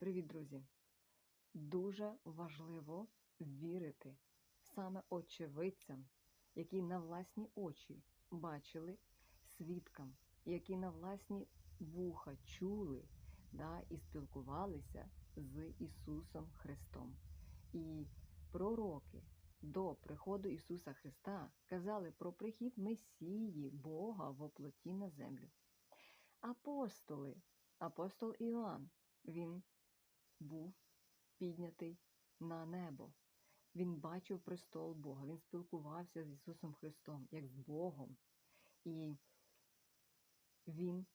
Привіт, друзі! Дуже важливо вірити саме очевидцям, які на власні очі бачили свідкам, які на власні вуха чули да, і спілкувалися з Ісусом Христом. І пророки до приходу Ісуса Христа казали про прихід Месії Бога в оплоті на землю. Апостоли, апостол Іоанн, він був піднятий на небо. Він бачив престол Бога, він спілкувався з Ісусом Христом, як з Богом. І він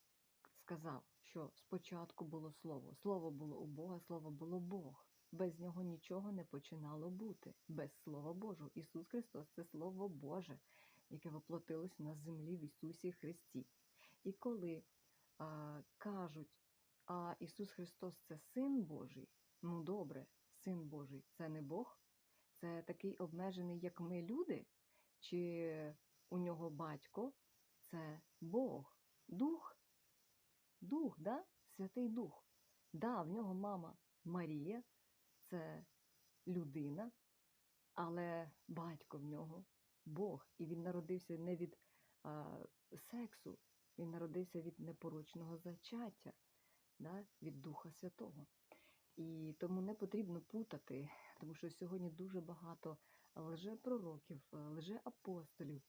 сказав, що спочатку було Слово. Слово було у Бога, Слово було Бог. Без нього нічого не починало бути. Без Слова Божого. Ісус Христос це Слово Боже, яке воплотилось на землі в Ісусі Христі. І коли а, кажуть, а Ісус Христос це Син Божий, ну добре, Син Божий це не Бог, це такий обмежений, як ми люди, чи у нього батько це Бог, Дух, Дух, да? Святий Дух. Да, в нього мама Марія, це людина, але батько в нього Бог. І він народився не від а, сексу, він народився від непорочного зачаття, да? від Духа Святого. І тому не потрібно путати, тому що сьогодні дуже багато лжепророків, лжеапостолів.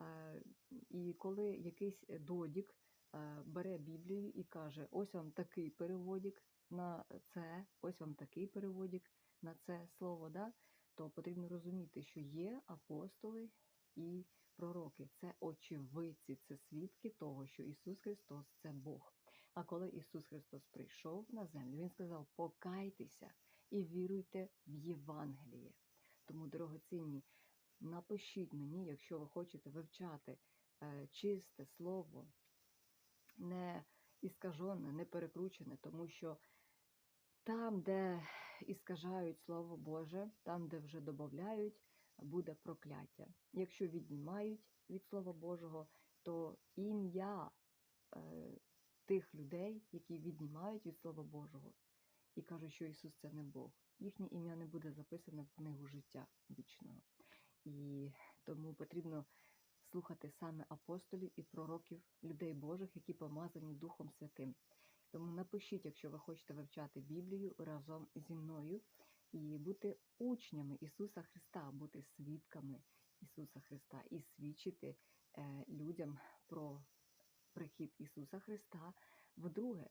Е, І коли якийсь додік е, бере Біблію і каже, ось вам такий переводик на це, ось вам такий переводик на це слово, да? то потрібно розуміти, що є апостоли і пророки. Це очевидці, це свідки того, що Ісус Христос це Бог. А коли Ісус Христос прийшов на землю, Він сказав: покайтеся і віруйте в Євангеліє. Тому, дорогоцінні, напишіть мені, якщо ви хочете вивчати е, чисте слово, не іскажене, не перекручене, тому що там, де іскажають Слово Боже, там, де вже додають, буде прокляття. Якщо віднімають від Слова Божого, то ім'я е, тих людей, які віднімають від Слова Божого і кажуть, що Ісус це не Бог, їхнє ім'я не буде записане в книгу життя вічного. І тому потрібно слухати саме апостолів і пророків, людей Божих, які помазані Духом Святим. Тому напишіть, якщо ви хочете вивчати Біблію разом зі мною і бути учнями Ісуса Христа, бути свідками Ісуса Христа і свідчити е, людям про прихід Ісуса Христа. Вдруге,